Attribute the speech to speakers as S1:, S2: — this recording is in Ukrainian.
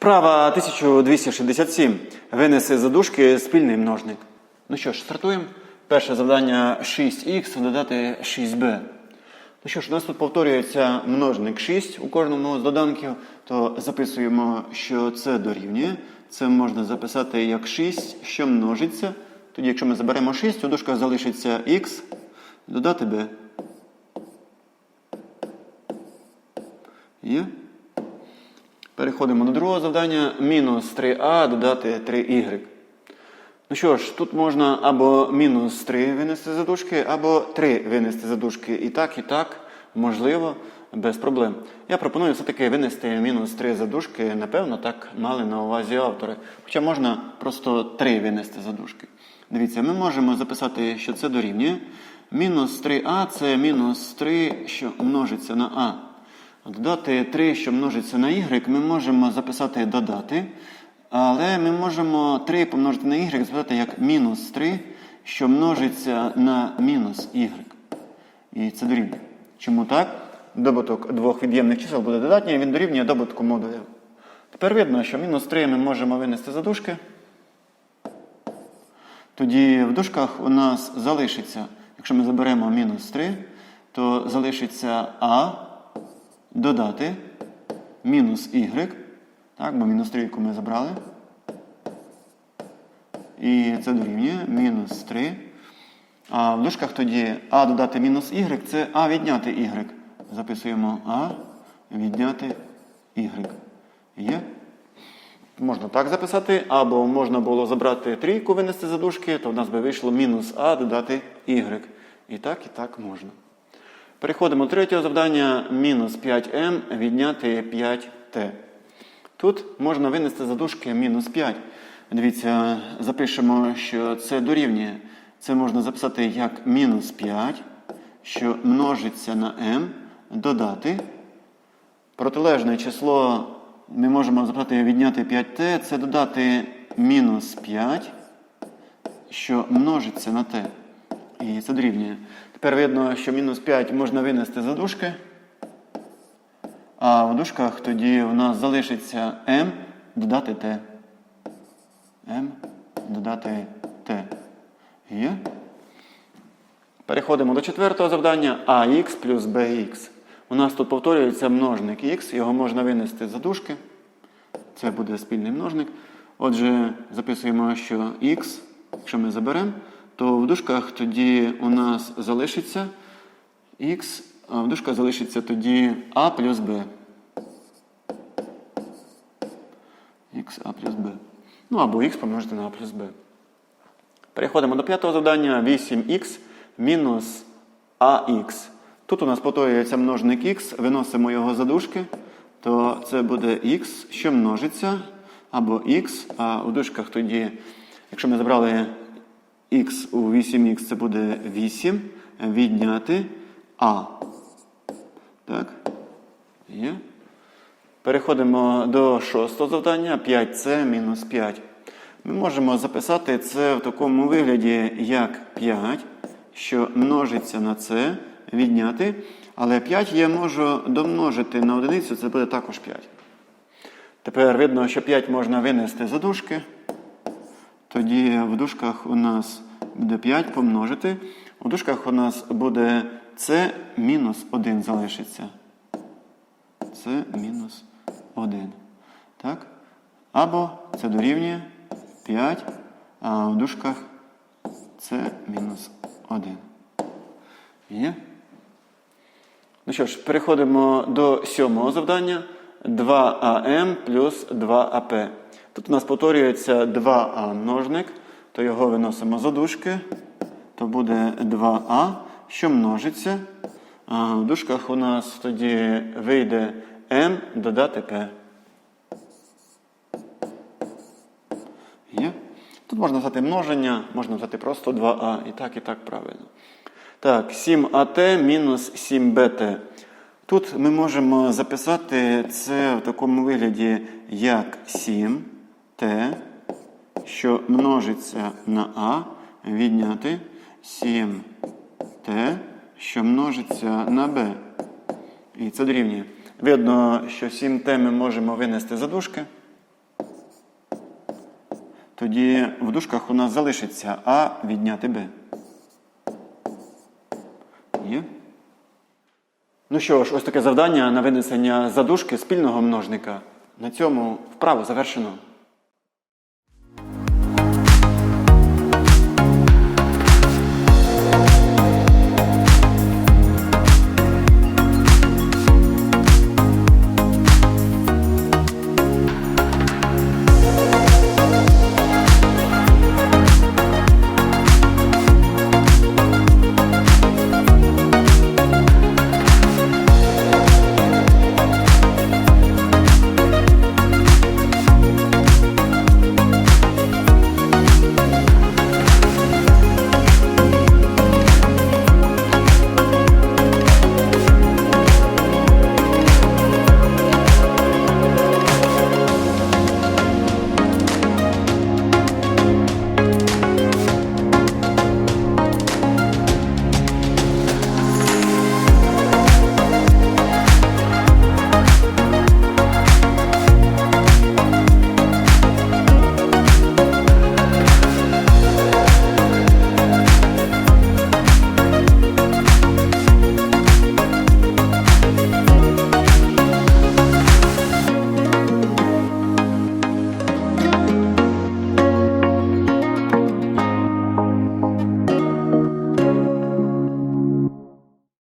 S1: Вправа 1267. Винеси за дужки спільний множник. Ну що ж, стартуємо. Перше завдання 6х додати 6b. Ну що ж, у нас тут повторюється множник 6 у кожному з доданків, то записуємо, що це дорівнює. Це можна записати як 6, що множиться. Тоді, якщо ми заберемо 6, у дужках залишиться х, додати b. Є? Переходимо до другого завдання. Мінус 3а додати 3y. Ну що ж, тут можна або мінус 3 винести за дужки, або 3 винести за дужки. І так, і так, можливо, без проблем. Я пропоную все-таки винести мінус 3 за дужки. Напевно, так мали на увазі автори. Хоча можна просто 3 винести за дужки. Дивіться, ми можемо записати, що це дорівнює. Мінус 3а це мінус 3, що множиться на а. Додати 3, що множиться на y, ми можемо записати додати. Але ми можемо 3 помножити на y записати як мінус 3, що множиться на мінус y. І це дорівнює. Чому так? Добуток двох від'ємних чисел буде додатній, він дорівнює добутку модулів. Тепер видно, що мінус 3 ми можемо винести за дужки. Тоді в дужках у нас залишиться, якщо ми заберемо мінус 3, то залишиться а додати мінус y. Так, бо мінус трійку ми забрали. І це дорівнює мінус 3. А в дужках тоді а додати мінус y це а відняти y. Записуємо а відняти y. Є? Можна так записати, або можна було забрати трійку, винести за дужки, то в нас би вийшло мінус а додати y. І так, і так можна. Переходимо до третього завдання. Мінус 5m відняти 5t. Тут можна винести за дужки мінус 5. Дивіться, запишемо, що це дорівнює. Це можна записати як мінус 5, що множиться на m, додати. Протилежне число ми можемо записати відняти 5t, це додати мінус 5, що множиться на t. І це дорівнює. Тепер видно, що мінус 5 можна винести за дужки. А в дужках тоді у нас залишиться m додати t. m додати t. Є? Переходимо до четвертого завдання ax плюс bx. У нас тут повторюється множник x, його можна винести за дужки. Це буде спільний множник. Отже, записуємо, що x, якщо ми заберемо, то в дужках тоді у нас залишиться x, а в дужках залишиться тоді a плюс b. xa плюс b. Ну або x помножити на a плюс b. Переходимо до п'ятого завдання. 8х мінус ax. Тут у нас повторюється множник x, виносимо його за дужки, то це буде x, що множиться, або x, а у дужках тоді, якщо ми забрали x у 8х, це буде 8, відняти а. Так? Є. Переходимо до шостого завдання. 5c мінус 5. Ми можемо записати це в такому вигляді, як 5, що множиться на це, відняти. Але 5 я можу домножити на одиницю, це буде також 5. Тепер видно, що 5 можна винести за дужки. Тоді в дужках у нас буде 5 помножити. У дужках у нас буде c мінус 1 залишиться. Це мінус 1. Так? Або це дорівнює 5, а в дужках це мінус 1. Є? Ну що ж, переходимо до сьомого завдання. 2АМ плюс 2АП. Тут у нас повторюється 2А множник, то його виносимо за дужки. То буде 2А, що множиться. А в дужках у нас тоді вийде М додати П. Є? Тут можна взяти множення, можна взяти просто 2А. І так, і так правильно. Так, 7АТ мінус 7БТ. Тут ми можемо записати це в такому вигляді, як 7Т, що множиться на А, відняти 7Т, що множиться на Б. І це дорівнює. Видно, що 7Т ми можемо винести за дужки. Тоді в дужках у нас залишиться А відняти Б. Є. Ну що ж, ось таке завдання на винесення задушки спільного множника. На цьому вправо завершено.